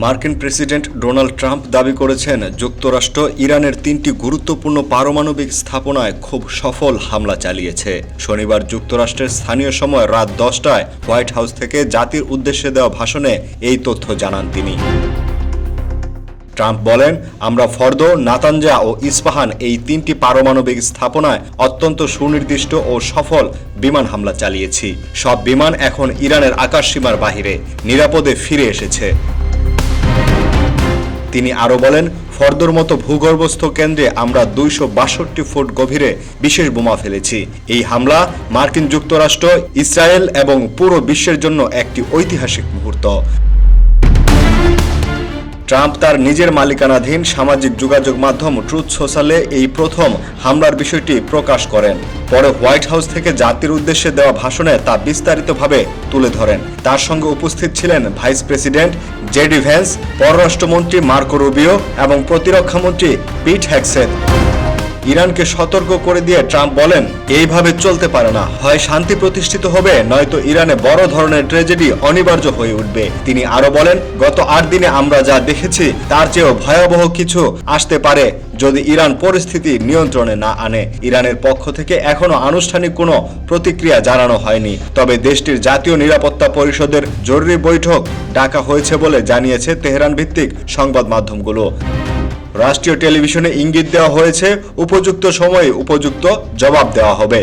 মার্কিন president Donald Trump দাবি করেছেন, যুক্তরাষ্ট্র ইরানের তিনটি গুরুত্বপূর্ণ পারমাণবিক স্থাপনায় খুব সফল হামলা চালিয়েছে। শনিবার যুক্তরাষ্ট্রের স্থানীয় সময় রাত দশটায় হোয়াইট হাউস থেকে জাতির উদ্দেশ্যে দেওয়া ভাষণে এই তথ্য জানান তিনি। ট্রাম্প বলেন, আমরা ফর্দ, নাতানজা ও ইস্পাহান এই তিনটি পারমাণবিক স্থাপনায় অত্যন্ত সুনির্দিষ্ট ও সফল বিমান হামলা চালিয়েছি। সব বিমান এখন ইরানের আকাশসীমার বাহিরে, নিরাপদে ফিরে এসেছে। তিনি আরও বলেন, ফর্দর মতো ভূগর্ভস্থ কেন্দ্রে আমরা দুইশো বাষট্টি ফুট গভীরে বিশেষ বোমা ফেলেছি। এই হামলা মার্কিন যুক্তরাষ্ট্র, ইসরায়েল এবং পুরো বিশ্বের জন্য একটি ঐতিহাসিক মুহূর্ত। ট্রাম্প তার নিজের মালিকানাধীন সামাজিক যোগাযোগ মাধ্যম ট্রুথ সোশ্যালে এই প্রথম হামলার বিষয়টি প্রকাশ করেন। পরে হোয়াইট হাউস থেকে জাতির উদ্দেশ্যে দেওয়া ভাষণে তা বিস্তারিতভাবে তুলে ধরেন। তার সঙ্গে উপস্থিত ছিলেন ভাইস প্রেসিডেন্ট জেডি ভ্যান্স, পররাষ্ট্রমন্ত্রী মার্কো রুবিও এবং প্রতিরক্ষামন্ত্রী পিট হ্যাকসেন ইরানকে সতর্ক করে দিয়ে ট্রাম্প বলেন, এইভাবে চলতে পারে না। হয় শান্তি প্রতিষ্ঠিত হবে, নয়তো ইরানে বড় ধরনের ট্র্যাজেডি অনিবার্য হয়ে উঠবে। তিনি আরও বলেন, গত আট দিনে আমরা যা দেখেছি, তার চেয়েও ভয়াবহ কিছু আসতে পারে যদি ইরান পরিস্থিতি নিয়ন্ত্রণে না আনে। ইরানের পক্ষ থেকে এখনও আনুষ্ঠানিক কোনো প্রতিক্রিয়া জানানো হয়নি। তবে দেশটির জাতীয় নিরাপত্তা পরিষদের জরুরি বৈঠক ডাকা হয়েছে বলে জানিয়েছে তেহরান ভিত্তিক সংবাদ মাধ্যমগুলো। রাষ্ট্রীয় টেলিভিশনে ইঙ্গিত দেওয়া হয়েছে উপযুক্ত সময়ে উপযুক্ত জবাব দেওয়া হবে।